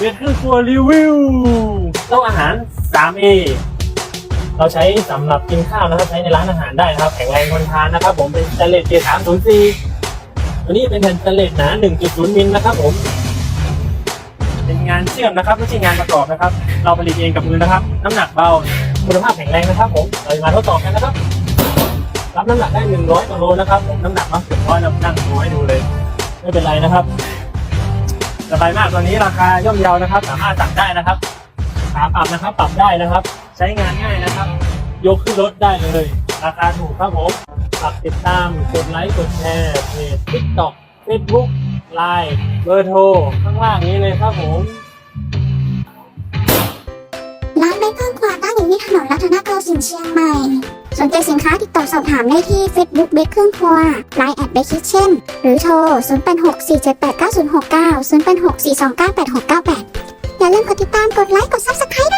เบสเครื่องครัวรีวิวโต๊ะอาหาร 3A เราใช้สำหรับกินข้าวนะครับ ใช้ในร้านอาหารได้นะครับ แข็งแรงทนทานนะครับ ผมเป็นสแตนเลสเกรด304ตัวนี้เป็นแผ่นสแตนเลสหนา 1.0 มิลนะครับผม เป็นงานเชื่อมนะครับ ไม่ใช่งานประกอบนะครับ เราผลิตเองกับมือนะครับ น้ำหนักเบา คุณภาพแข็งแรงนะครับผม เราจะมาทดสอบกันนะครับ รับน้ำหนักได้ 100กิโลนะครับผมน้ำหนักมาเกือบร้อยนะนั่งดูให้ดูเลย ไม่เป็นไรนะครับ สบายมากตอนนี้ราคาย่อมเยานะครับ สามารถสั่งได้นะครับขาปรับนะครับ ปรับได้นะครับ ใช้งานง่ายนะครับ ยกขึ้นรถได้เลย ราคาถูกครับผมฝากติดตามกดไลค์กดแชร์เพจ TikTok Facebook Line เบอร์โทรข้างล่างนี้เลยครับผมร้านเบเกอร์ควาตั้งอยู่ที่ถนนรัตนโกสินทร์เชียงใหม่ สนใจสินค้าติดต่อสอบถามได้ที่ Facebook เบคเครื่องครัว Line แอดเบคิทเช่น หรือโทร 0864789069 0864298698 อย่าลืมกดติดตามกดไลค์กด Subscribe ด้วย